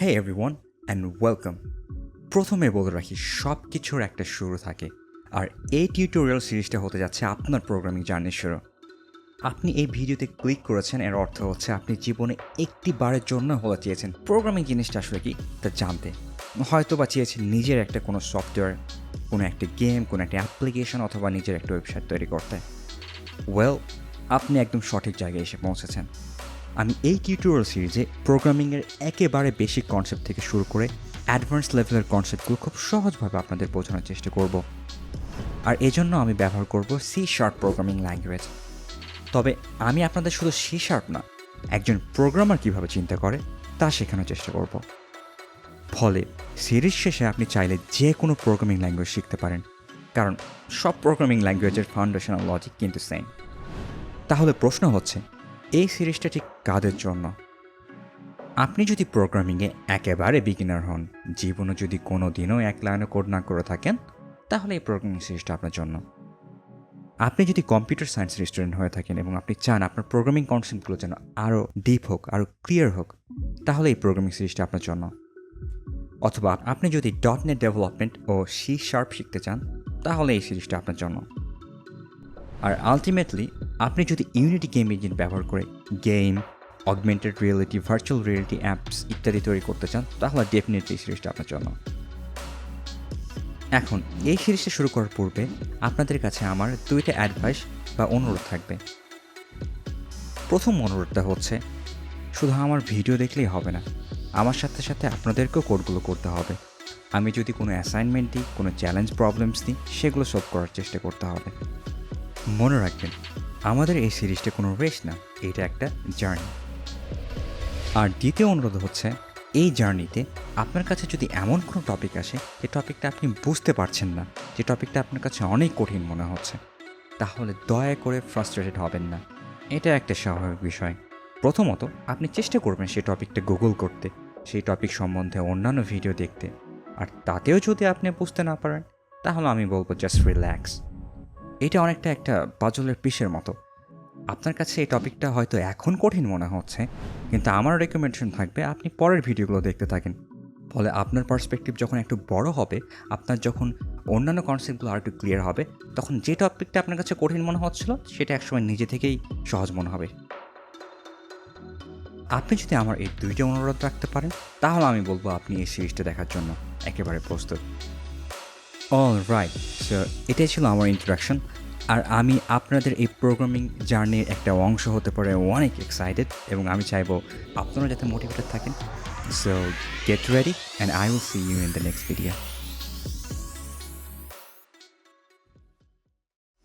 Hey everyone and welcome প্রথমে বলে রাখি সব কিছুর একটা শুরু থাকে। আর এই টিউটোরিয়াল সিরিজটা হতে যাচ্ছে আপনার প্রোগ্রামিং জার্নি শুরু। আপনি এই ভিডিওতে ক্লিক করেছেন, এর অর্থ হচ্ছে আপনি জীবনে একটি বারের জন্য হলে চেয়েছেন। প্রোগ্রামিং জিনিসটা আসলে কি? তা জানতে। হয়তো বা চেয়েছেন নিজের একটা কোনো সফটওয়্যার কোনো একটা গেম কোনো একটা অ্যাপ্লিকেশন অথবা নিজের একটা ওয়েবসাইট তৈরি করতে। ওয়েল আপনি একদম সঠিক জায়গায় এসে পৌঁছেছেন। আমি এই টিউটোরিয়াল সিরিজে প্রোগ্রামিংয়ের একেবারে বেসিক কনসেপ্ট থেকে শুরু করে অ্যাডভান্স লেভেলের কনসেপ্টগুলো খুব সহজভাবে আপনাদের বোঝানোর চেষ্টা করব। আর এজন্য আমি ব্যবহার করব সি শার্প প্রোগ্রামিং ল্যাঙ্গুয়েজ তবে আমি আপনাদের শুধু সি শার্প না, একজন প্রোগ্রামার কীভাবে চিন্তা করে তা শেখানোর চেষ্টা করব। ফলে সিরিজ শেষে আপনি চাইলে যে কোনো প্রোগ্রামিং ল্যাঙ্গুয়েজ শিখতে পারেন, কারণ সব প্রোগ্রামিং ল্যাঙ্গুয়েজের ফাউন্ডেশনাল লজিক কিন্তু সেম তাহলে প্রশ্ন হচ্ছে এই সিরিজটা ঠিক কাদের জন্য? আপনি যদি প্রোগ্রামিংয়ে একেবারে বিগিনার হন, জীবনে যদি কোনো দিনও এক লাইনে কোড না করে থাকেন, তাহলে এই প্রোগ্রামিং সিরিজটা আপনার জন্য। আপনি যদি কম্পিউটার সায়েন্সের স্টুডেন্ট হয়ে থাকেন এবং আপনি চান আপনার প্রোগ্রামিং কনসেপ্টগুলো যেন আরও ডিপ হোক আরও ক্লিয়ার হোক, তাহলে এই প্রোগ্রামিং সিরিজটা আপনার জন্য। অথবা আপনি যদি ডট নেট ডেভেলপমেন্ট ও সি শার্প শিখতে চান, তাহলে এই সিরিজটা আপনার জন্য। আর আলটিমেটলি আপনি যদি ইউনিটি গেম ইঞ্জিন ব্যবহার করে game augmented reality virtual reality apps ইত্যাদি তৈরি করতে চান, তাহলে ডেফিনেটলি এই সিরিজটা আপনার জন্য। এখন, এই সিরিজটা শুরু করার পূর্বে আপনাদের কাছে আমার দুইটা অ্যাডভাইস বা অনুরোধ থাকবে। প্রথম অনুরোধটা হচ্ছে, শুধু আমার ভিডিও দেখলেই হবে না, আমার সাথে সাথে আপনাদেরকেও কোডগুলো করতে হবে। আমি যদি কোনো অ্যাসাইনমেন্ট দিই, কোনো চ্যালেঞ্জ প্রবলেমস দিই, সেগুলো সলভ করার চেষ্টা করতে হবে। মনে রাখবেন, আমাদের এই সিরিজটা কোনো রেস না, এটা একটা জার্নি। আর দ্বিতীয় অনুরোধ হচ্ছে, এই জার্নিতে আপনার কাছে যদি এমন কোনো টপিক আসে, যে টপিকটা আপনি বুঝতে পারছেন না, যে টপিকটা আপনার কাছে অনেক কঠিন মনে হচ্ছে, তাহলে দয়া করে ফ্রাস্ট্রেটেড হবেন না। এটা একটা স্বাভাবিক বিষয়। প্রথমত, আপনি চেষ্টা করবেন সেই টপিকটা গুগল করতে, সেই টপিক সম্বন্ধে অন্যান্য ভিডিও দেখতে। আর তাতেও যদি আপনি বুঝতে না পারেন, তাহলে আমি বলব জাস্ট রিল্যাক্স এটা অনেকটা একটা পাজলের পিসের মতো। আপনার কাছে এই টপিকটা হয়তো এখন কঠিন মনে হচ্ছে, কিন্তু আমার রেকমেন্ডেশন থাকবে আপনি পরের ভিডিওগুলো দেখতে থাকেন। ফলে আপনার পার্সপেক্টিভ যখন একটু বড় হবে, আপনার যখন অন্যান্য কনসেপ্টগুলো আর একটু ক্লিয়ার হবে, তখন যে টপিকটা আপনার কাছে কঠিন মনে হচ্ছিল, সেটা একসময় নিজে থেকেই সহজ মনে হবে। আপনি যদি আমার এই দুইটা অনুরোধ রাখতে পারেন, তাহলে আমি বলব আপনি এই সিরিজটা দেখার জন্য একেবারে প্রস্তুত। অল রাইট সো এটাই ছিল আমার ইন্ট্রোডাকশন আর আমি আপনাদের এই প্রোগ্রামিং জার্নির একটা অংশ হতে পারে অনেক এক্সাইটেড এবং আমি চাইব আপনারা যাতে মোটিভেটেড থাকেন। So get ready and I will see you in the next video